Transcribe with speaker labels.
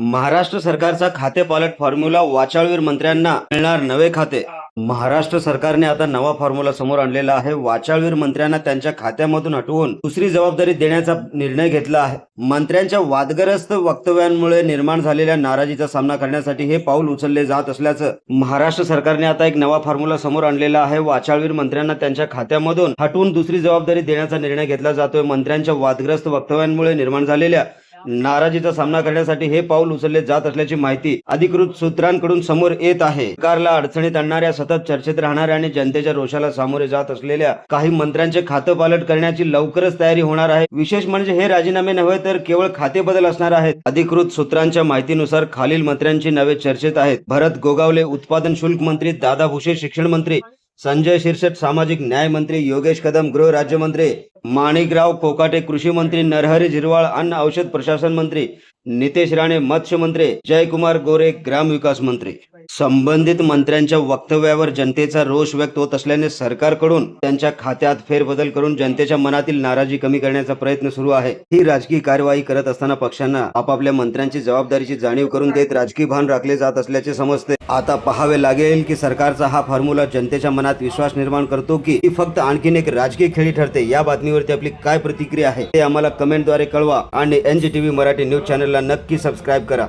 Speaker 1: महाराष्ट्र सरकारचा खाते पालट फॉर्म्युला वाचाळवीर मंत्र्यांना मिळणार नवे खाते. महाराष्ट्र सरकारने आता नवा फॉर्म्युला समोर आणलेला आहे. वाचाळवीर मंत्र्यांना त्यांच्या खात्यामधून हटवून दुसरी जबाबदारी देण्याचा निर्णय घेतला आहे. मंत्र्यांच्या वादग्रस्त वक्तव्यांमुळे निर्माण झालेल्या नाराजीचा सामना करण्यासाठी हे पाऊल उचलले जात असल्याचं महाराष्ट्र सरकारने आता एक नवा फॉर्म्युला समोर आणलेला आहे. वाचाळवीर मंत्र्यांना त्यांच्या खात्यामधून हटवून दुसरी जबाबदारी देण्याचा निर्णय घेतला जातोय. मंत्र्यांच्या वादग्रस्त वक्तव्यांमुळे निर्माण झालेल्या नाराजीचा सामना करण्यासाठी हे पाऊल उचलले जात असल्याची माहिती अधिकृत सूत्रांकडून समोर येत आहे. सरकारला अडचणीत आणणाऱ्या सतत चर्चेत राहणाऱ्या आणि जनतेच्या रोषाला सामोरे जात असलेल्या काही मंत्र्यांचे खातं पालट करण्याची लवकरच तयारी होणार आहे. विशेष म्हणजे हे राजीनामे नव्हे तर केवळ खाते बदल असणार आहेत. अधिकृत सूत्रांच्या माहितीनुसार खालील मंत्र्यांची नावे चर्चेत आहेत. भरत गोगावले उत्पादन शुल्क मंत्री दादा भुसे शिक्षण मंत्री संजय शिरसट सामाजिक न्याय मंत्री योगेश कदम गृह राज्यमंत्री माणिकराव कोकाटे कृषी मंत्री नरहरी झिरवाळ अन्न औषध प्रशासन मंत्री नितेश राणे मत्स्य मंत्री जयकुमार गोरे ग्रामविकास मंत्री। संबंधित मंत्र्यांच्या वक्तव्यावर जनतेचा रोष व्यक्त होत असल्याने सरकारकडून त्यांच्या खात्यात फेरबदल करून जनतेच्या मनातील नाराजी कमी करण्याचा प्रयत्न सुरू आहे. ही राजकीय कार्यवाही करत असताना पक्षांना आपापल्या मंत्र्यांची जबाबदारीची जाणीव करून देत राजकीय भान राखले जात असल्याचे समजते. आता पाहावे लागेल की सरकारचा हा फॉर्म्युला जनतेच्या मनात विश्वास निर्माण करतो की ही फक्त आणखीन एक राजकीय खेळी ठरते. या बातमीवरती आपली काय प्रतिक्रिया आहे ते आम्हाला कमेंटद्वारे कळवा आणि एनजीटीव्ही मराठी न्यूज चॅनलला नक्की सबस्क्राईब करा.